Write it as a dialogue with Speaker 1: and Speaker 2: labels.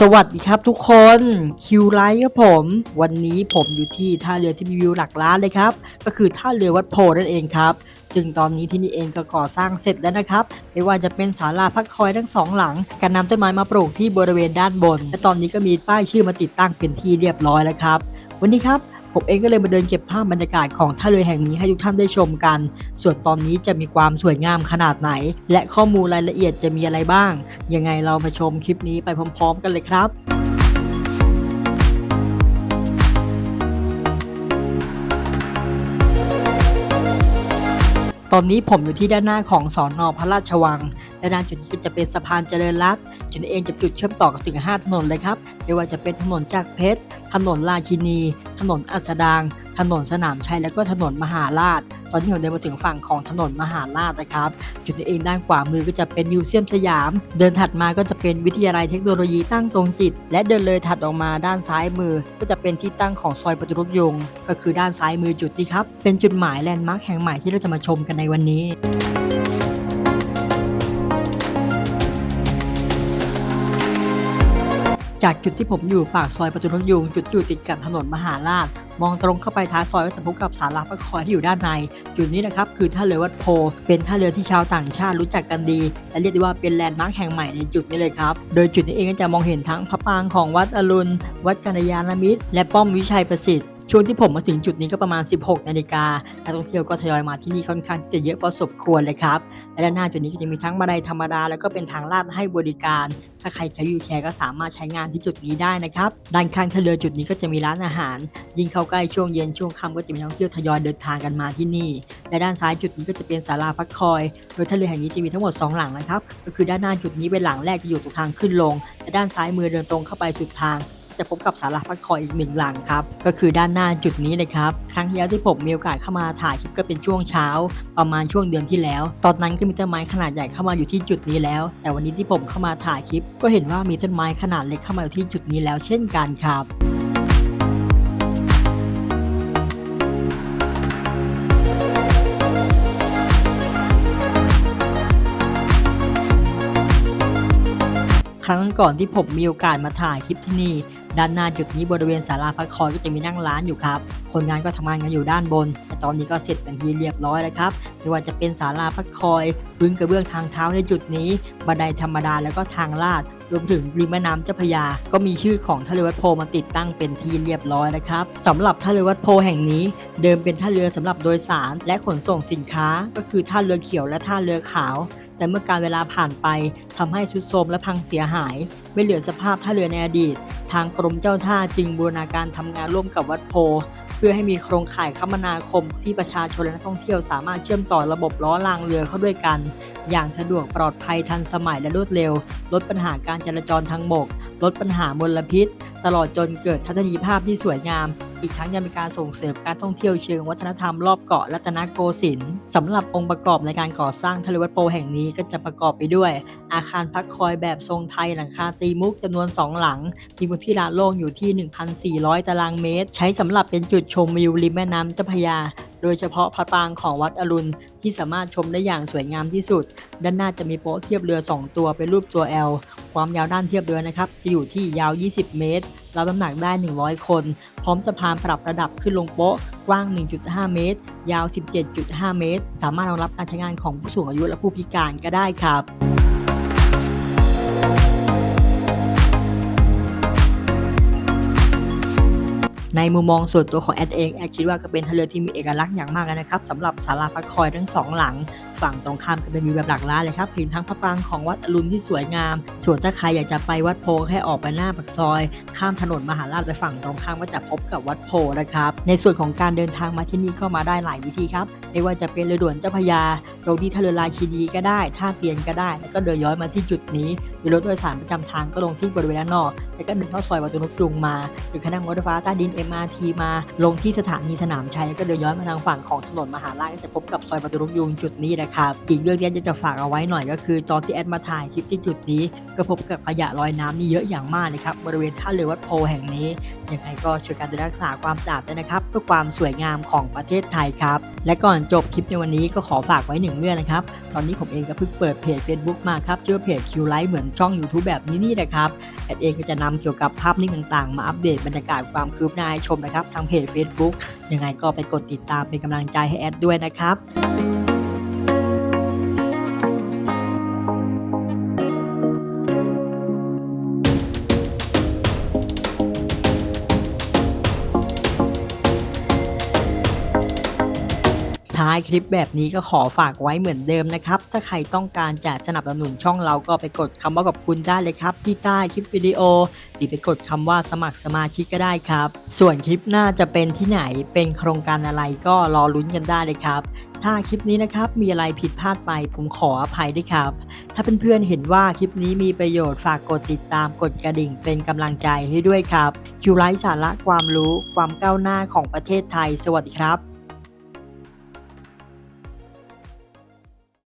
Speaker 1: สวัสดีครับทุกคนคิวไลท์ครับผม วันนี้ผมอยู่ที่ท่าเรือที่มีวิวหลักล้านเลยครับ ก็คือท่าเรือวัดโพนั่นเองครับ ซึ่งตอนนี้ที่นี่เองก็ก่อสร้างเสร็จแล้วนะครับ ไม่ว่าจะเป็นศาลาพักคอยทั้งสองหลัง การนำต้นไม้มาปลูกที่บริเวณด้านบน และตอนนี้ก็มีป้ายชื่อมาติดตั้งเป็นที่เรียบร้อยแล้วครับ วันนี้ครับ ผมเองก็เลยมาเดินเก็บภาพบรรยากาศของท่าเรือแห่งนี้ให้ทุกท่านได้ชมกัน ส่วนตอนนี้จะมีความสวยงามขนาดไหน และข้อมูลรายละเอียดจะมีอะไรบ้าง ยังไงเรามาชมคลิปนี้ไปพร้อม ๆ กันเลยครับ ตอนนี้ผมอยู่ที่ด้านหน้าของสอนอพระราชวังและด้านจุดนี้ก็จะเป็นสะพานเจริญรัตน์จุดนี้เองจะจุดเชื่อมต่อกับถึง 5 ถนนเลยครับไม่ว่าจะเป็นถนนจากรเพชร ถนนราชินี ถนนอัสดาง ถนนสนามชัยแล้วก็ถนนมหาราช ตอนนี้ผมเดินมาถึงฝั่งของถนนมหาราชนะครับ จุดนี้เองด้านขวามือก็จะเป็นมิวเซียมสยาม เดินถัดมาก็จะเป็นวิทยาลัยเทคโนโลยีตั้งตรงจิต และเดินเลยถัดออกมาด้านซ้ายมือ ก็จะเป็นที่ตั้งของซอยปฏิรุษยง ก็คือด้านซ้ายมือจุดนี้ครับ เป็นจุดหมายแลนด์มาร์คแห่งใหม่ที่เราจะมาชมกันในวันนี้ จากจุดที่ผมอยู่ปากซอยประตูนกยูงจุดอยู่ติดกับถนนมหาราช มองตรงเข้าไปท้ายซอยก็จะพบกับศาลาพระคอยที่อยู่ด้านใน จุดนี้นะครับคือท่าเรือวัดโพ เป็นท่าเรือที่ชาวต่างชาติรู้จักกันดี และเรียกได้ว่าเป็นแลนด์มาร์คแห่งใหม่ในจุดนี้เลยครับ โดยจุดนี้เองก็จะมองเห็นทั้งพระปรางของวัดอรุณ วัดกัญยาณมิตร และป้อมวิชัยประสิทธิ์ ช่วงที่ผมมาถึงจุดนี้ก็ประมาณ 16 นาฬิกานักท่องเที่ยวก็ทยอยมาที่นี่ค่อนข้างที่จะเยอะพอสมควรเลยครับ และด้านหน้าจุดนี้ก็จะมีทั้งบันไดธรรมดา แล้วก็เป็นทางลาดให้บริการ ถ้าใครใช้วิวแชร์ก็สามารถใช้งานที่จุดนี้ได้นะครับ ด้านข้างท่าเรือจุดนี้ก็จะมีร้านอาหาร ยิ่งเข้าใกล้ช่วงเย็นช่วงค่ำก็จะมีนักท่องเที่ยวทยอยเดินทางกันมาที่นี่ และด้านซ้ายจุดนี้ก็จะเป็นศาลาพักคอย โดยท่าเรือแห่งนี้จะมีทั้งหมด 2 หลังนะครับ ก็คือด้านหน้าจุดนี้เป็นหลังแรกจะอยู่ตรงทางขึ้นลง และด้านซ้ายมือเดินตรงเข้าไปสุดทาง จะพบกับศาลาพักคอยอีกหนึ่งหลังครับ ก็คือด้านหน้าจุดนี้เลยครับ ครั้งที่แล้วที่ผมมีโอกาสเข้ามาถ่ายคลิปก็เป็นช่วงเช้า ประมาณช่วงเดือนที่แล้ว ตอนนั้นก็มีต้นไม้ขนาดใหญ่เข้ามาอยู่ที่จุดนี้แล้ว แต่วันนี้ที่ผมเข้ามาถ่ายคลิป ก็เห็นว่ามีต้นไม้ขนาดเล็กเข้ามาอยู่ที่จุดนี้แล้วเช่นกันครับครั้งก่อนที่ผมมีโอกาสมาถ่ายคลิปที่นี่ ด้านหน้าจุดนี้บริเวณศาลาพักคอยก็จะมีนั่งร้านอยู่ครับ คนงานก็ทำงานกันอยู่ด้านบน แต่ตอนนี้ก็เสร็จเป็นที่เรียบร้อยแล้วครับ ไม่ว่าจะเป็นศาลาพักคอยพื้นกระเบื้องทางเท้าในจุดนี้ บันไดธรรมดาแล้วก็ทางลาด รวมถึงริมแม่น้ำเจ้าพระยา ก็มีชื่อของท่าเรือวัดโพมาติดตั้งเป็นที่เรียบร้อยนะครับสำหรับท่าเรือวัดโพแห่งนี้ เดิมเป็นท่าเรือสำหรับโดยสาร และขนส่งสินค้า ก็คือท่าเรือเขียวและท่าเรือขาว แต่เมื่อการเวลาผ่านไปทำให้ทรุดโทรมและพังเสียหาย ไม่เหลือสภาพท่าเรือในอดีต ทางกรมเจ้าท่าจึงบูรณาการทำงานร่วมกับวัดโพ เพื่อให้มีโครงข่ายคมนาคมที่ประชาชนและนักท่องเที่ยวสามารถเชื่อมต่อระบบล้อรางเรือเข้าด้วยกัน อย่างสะดวกปลอดภัยทันสมัยและรวดเร็ว ลดปัญหาการจราจรทางบก ลดปัญหามลพิษ ตลอดจนเกิดทัศนียภาพที่สวยงาม อีกทั้งยังเป็นการส่งเสริมการท่องเที่ยวเชิงวัฒนธรรมรอบเกาะรัตนโกสินทร์สำหรับองค์ประกอบในการก่อสร้างทะเลวัดโพแห่งนี้ก็จะประกอบไปด้วย อาคารพักคอยแบบทรงไทยหลังคาตีมุกจำนวน 2 หลัง มีพื้นที่ลานโล่งอยู่ที่ 1,400 ตารางเมตร ใช้สำหรับเป็นจุดชมวิวริมแม่น้ำเจ้าพระยาโดยเฉพาะพระปรางของวัดอรุณที่สามารถชมได้อย่างสวยงามที่สุด ด้านหน้าจะมีโป๊ะเทียบเรือ 2 ตัวเป็นรูปตัว L ความยาวด้านเทียบเรือนะครับ จะอยู่ที่ยาว 20 เมตร รับน้ำหนักได้ 100 คน พร้อมสะพานปรับระดับขึ้นลงโป๊ะ กว้าง 1.5 เมตร ยาว 17.5 เมตร สามารถรองรับการใช้งานของผู้สูงอายุและผู้พิการก็ได้ครับในมุมมองส่วนตัวของแอดเองแอดคิดว่าก็เป็นทะเลที่มีเอกลักษณ์อย่างมากเลยนะครับสำหรับศาลาพักคอยทั้งสองหลังฝั่งตรงข้ามก็เป็นวิวแบบหลักล้านเลยครับเห็นทั้งพระปรางของวัดอรุณที่สวยงาม ส่วนถ้าใครอยากจะไปวัดโพแค่ออกไปหน้าปากซอย ข้ามถนนมหาราชไปฝั่งตรงข้ามก็จะพบกับวัดโพนะครับ ในส่วนของการเดินทางมาที่นี่ก็มาได้หลายวิธีครับไม่ว่าจะเป็นเรือด่วนเจ้าพยาลงที่ท่าเรือราชินีก็ได้ท่าเตียนก็ได้ แล้วก็เดินย้อนมาที่จุดนี้มีรถโดยสารประจำทางก็ลงที่บริเวณด้านนอก แล้วก็เดินเข้าซอยวัดตุนกจุงมาหรือคณะรถไฟฟ้าใต้ดิน MRT มา ลงที่สถานีสนามชัยแล้วก็เดินย้อนมาทางฝั่งของถนนมหาราชก็จะพบกับซอยประตูนกยุงจุดนี้แหละนะครับ อีกเรื่องที่แอดจะฝากเอาไว้หน่อยก็คือตอนที่แอดมาถ่ายคลิปที่จุดนี้ ก็พบกับขยะลอยน้ำนี่เยอะอย่างมากเลยครับบริเวณท่าเรือวัดโพแห่งนี้ยังไงก็ช่วยกันดูแลรักษาความสะอาดด้วยนะครับ เพื่อความสวยงามของประเทศไทยครับ และก่อนจบคลิปในวันนี้ก็ขอฝากไว้หนึ่งเรื่องนะครับ ตอนนี้ผมเองก็เพิ่งเปิดเพจ Facebook มาครับชื่อเพจคิวไลท์เหมือนช่อง YouTube แบบนี้นี่แหละครับแอดเองก็จะนำเกี่ยวกับภาพนิ่งต่างๆ มาอัปเดตบรรยากาศความคืบหน้าให้ชมนะครับทางเพจ Facebook ยังไงก็ไปกดติดตามเป็นกำลังใจให้แอดด้วยนะครับ ท้ายคลิปแบบนี้ก็ขอฝากไว้เหมือนเดิมนะครับ ถ้าใครต้องการจะสนับสนุนช่องเราก็ไปกดคำว่าขอบคุณได้เลยครับ ที่ใต้คลิปวิดีโอ หรือไปกดคำว่าสมัครสมาชิกก็ได้ครับ ส่วนคลิปหน้าจะเป็นที่ไหนเป็นโครงการอะไรก็รอลุ้นกันได้เลยครับ ถ้าคลิปนี้นะครับมีอะไรผิดพลาดไปผมขออภัยด้วยครับ ถ้าเพื่อนๆเห็นว่าคลิปนี้มีประโยชน์ฝากกดติดตามกดกระดิ่งเป็นกำลังใจให้ด้วยครับคิวไลท์สาระความรู้ความก้าวหน้าของประเทศไทย สวัสดีครับ